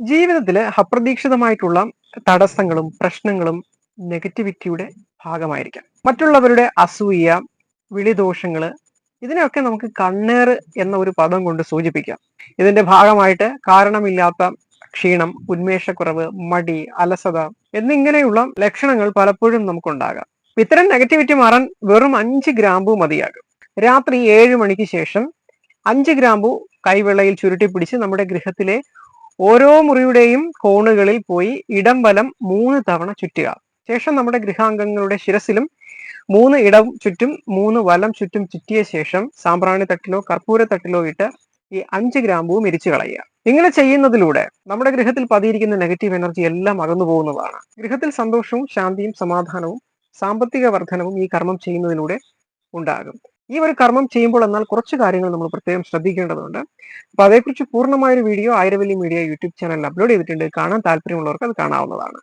ജീവിതത്തിൽ അപ്രതീക്ഷിതമായിട്ടുള്ള തടസ്സങ്ങളും പ്രശ്നങ്ങളും നെഗറ്റിവിറ്റിയുടെ ഭാഗമായിരിക്കാം. മറ്റുള്ളവരുടെ അസൂയ വിളിദോഷങ്ങൾ ഇതിനെയൊക്കെ നമുക്ക് കണ്ണേറ് എന്ന ഒരു പദം കൊണ്ട് സൂചിപ്പിക്കാം. ഇതിന്റെ ഭാഗമായിട്ട് കാരണമില്ലാത്ത ക്ഷീണം ഉന്മേഷക്കുറവ് മടി അലസത എന്നിങ്ങനെയുള്ള ലക്ഷണങ്ങൾ പലപ്പോഴും നമുക്കുണ്ടാകാം. ഇത്തരം നെഗറ്റിവിറ്റി മാറാൻ വെറും അഞ്ച് ഗ്രാമ്പു മതിയാകും. രാത്രി ഏഴ് മണിക്ക് ശേഷം അഞ്ച് ഗ്രാമ്പു കൈവെള്ളയിൽ ചുരുട്ടി പിടിച്ച് നമ്മുടെ ഗൃഹത്തിലെ ഓരോ മുറിയുടെയും കോണുകളിൽ പോയി ഇടം വലം മൂന്ന് തവണ ചുറ്റുക. ശേഷം നമ്മുടെ ഗൃഹാംഗങ്ങളുടെ ശിരസിലും മൂന്ന് ഇടം ചുറ്റും മൂന്ന് വലം ചുറ്റും ചുറ്റിയ ശേഷം സാമ്പ്രാണി തട്ടിലോ കർപ്പൂര തട്ടിലോ ഇട്ട് ഈ അഞ്ച് ഗ്രാമ്പുവും ഇരിച്ചു കളയുക. ഇങ്ങനെ ചെയ്യുന്നതിലൂടെ നമ്മുടെ ഗൃഹത്തിൽ പതിയിരിക്കുന്ന നെഗറ്റീവ് എനർജി എല്ലാം അകന്നു പോകുന്നതാണ്. ഗൃഹത്തിൽ സന്തോഷവും ശാന്തിയും സമാധാനവും സാമ്പത്തിക വർധനവും ഈ കർമ്മം ചെയ്യുന്നതിലൂടെ ഉണ്ടാകും. ഈ ഒരു കർമ്മം ചെയ്യുമ്പോൾ എന്നാൽ കുറച്ച് കാര്യങ്ങൾ നമ്മൾ പ്രത്യേകം ശ്രദ്ധിക്കേണ്ടതുണ്ട്. അപ്പൊ അതേക്കുറിച്ച് പൂർണമായ ഒരു വീഡിയോ ആയിരവല്ലി മീഡിയ യൂട്യൂബ് ചാനലിൽ അപ്ലോഡ് ചെയ്തിട്ടുണ്ട്. കാണാൻ താല്പര്യമുള്ളവർക്ക് അത് കാണാവുന്നതാണ്.